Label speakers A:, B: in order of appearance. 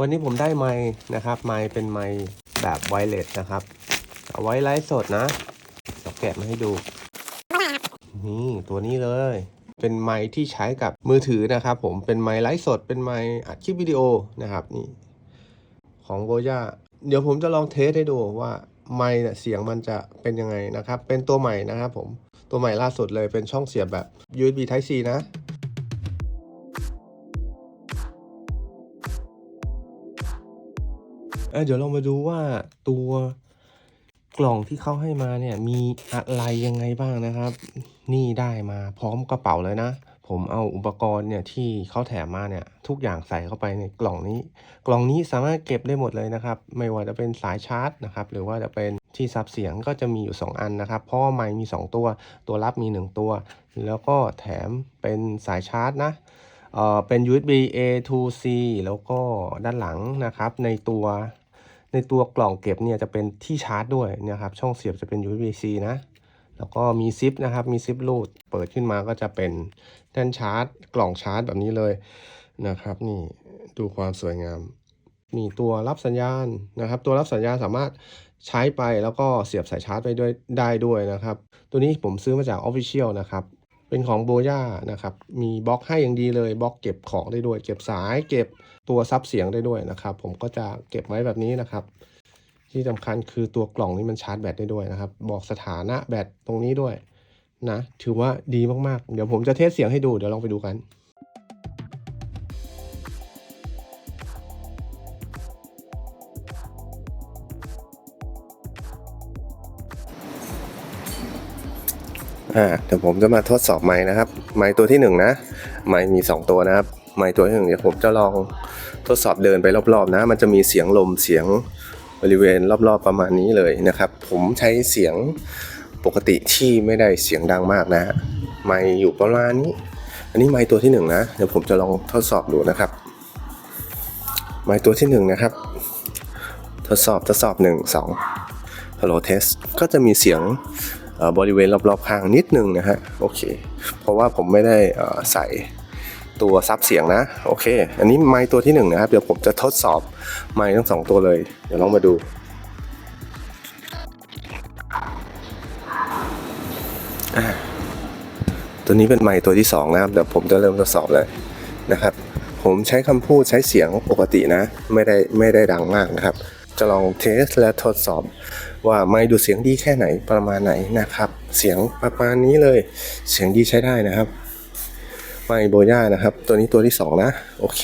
A: วันนี้ผมได้ไม้นะครับ ไม้เป็นไม้แบบไวเลสนะครับ เอาไว้ไลฟ์สดนะเดี๋ยวแกะมาให้ดู นี่ตัวนี้เลย เป็นไม้ที่ใช้กับมือถือนะครับผม เป็นไม้ไลฟ์สด เป็นไม้อัดคลิปวิดีโอนะครับนี่ ของโบย่าเดี๋ยวผมจะลองเทสให้ดูว่าไมค์เนี่ยเสียงมันจะเป็นยังไงนะครับ เป็นตัวใหม่นะครับผม ตัวใหม่ล่าสุดเลยเป็นช่องเสียบแบบ USB Type C นะ เเดี๋ยวเรามาดูว่าตัวกล่องที่เขาให้มาเนี่ยมีอะไรยังไงบ้างนะครับ นี่ได้มาพร้อมกระเป๋าเลยนะ ผมเอาอุปกรณ์เนี่ยที่เขาแถมมาเนี่ยทุกอย่างใส่เข้าไปในกล่องนี้ กล่องนี้สามารถเก็บได้หมดเลยนะครับ ไม่ว่าจะเป็นสายชาร์จนะครับหรือว่าจะเป็นที่ซับเสียงก็จะมีอยู่ 2 อันนะครับ เพราะว่าไมค์มี 2 ตัว ตัวรับมี 1 ตัว แล้วก็แถมเป็นสายชาร์จนะเออเป็น USB A to C แล้วก็ด้านหลังนะครับในตัว ในตัวกล่องเก็บเนี่ยจะเป็นที่ชาร์จด้วยนะครับ ช่องเสียบจะเป็น USB C นะ แล้วก็มีซิปนะครับ มีซิปรูด เปิดขึ้นมาก็จะเป็นแท่นชาร์จ กล่องชาร์จแบบนี้เลยนะครับ นี่ดูความสวยงาม มีตัวรับสัญญาณนะครับ ตัวรับสัญญาณสามารถใช้ไปแล้วก็เสียบสายชาร์จไปด้วยได้ด้วยนะครับ ตัวนี้ผมซื้อมาจาก Official นะครับ เป็นของโบย่านะครับ มีบล็อกให้อย่างดีเลยบล็อกเก็บของได้ด้วย เก็บสายเก็บตัวซับเสียงได้ด้วยนะครับ ผมก็จะเก็บไว้แบบนี้นะครับ ที่สำคัญคือตัวกล่องนี้มันชาร์จแบตได้ด้วยนะครับ บอกสถานะแบตตรงนี้ด้วยนะ ถือว่าดีมากๆ เดี๋ยวผมจะเทสเสียงให้ดูเดี๋ยวลองไปดูกัน อ่าเดี๋ยวผมจะมาทดสอบไม้นะครับ ไม้ตัวที่หนึ่งนะ ไม้มี 2 ตัวนะครับ ไม้ตัวที่หนึ่งเดี๋ยวผมจะลองทดสอบเดินไปรอบๆนะ มันจะมีเสียงลมเสียงบริเวณรอบๆประมาณนี้เลยนะครับ ผมใช้เสียงปกติที่ไม่ได้เสียงดังมากนะฮะไม้อยู่ประมาณนี้ อันนี้ไม้ตัวที่หนึ่งนะ เดี๋ยวผมจะลองทดสอบดูนะครับ ไม้ตัวที่หนึ่งนะครับ ทดสอบทดสอบหนึ่งสอง Hello Test ก็จะมีเสียง บริเวณรอบๆข้างนิดนึงนะฮะโอเค เพราะว่าผมไม่ได้ใส่ตัวซับเสียงนะโอเค อันนี้ไมค์ตัวที่หนึ่งนะครับ เดี๋ยวผมจะทดสอบไมค์ทั้งสองตัวเลย เดี๋ยวลองมาดู ตัวนี้เป็นไมค์ตัวที่สองนะครับ เดี๋ยวผมจะเริ่มทดสอบเลยนะครับ ผมใช้คำพูดใช้เสียงปกตินะ ไม่ได้ไม่ได้ดังมากนะครับ จะลองเทสและทดสอบ ว่าไมค์ดูเสียงดีแค่ไหนประมาณไหนนะครับ เสียงประมาณนี้เลย เสียงดีใช้ได้นะครับ ไมค์โบย่านะครับ ตัวนี้ตัวที่สองนะ โอเค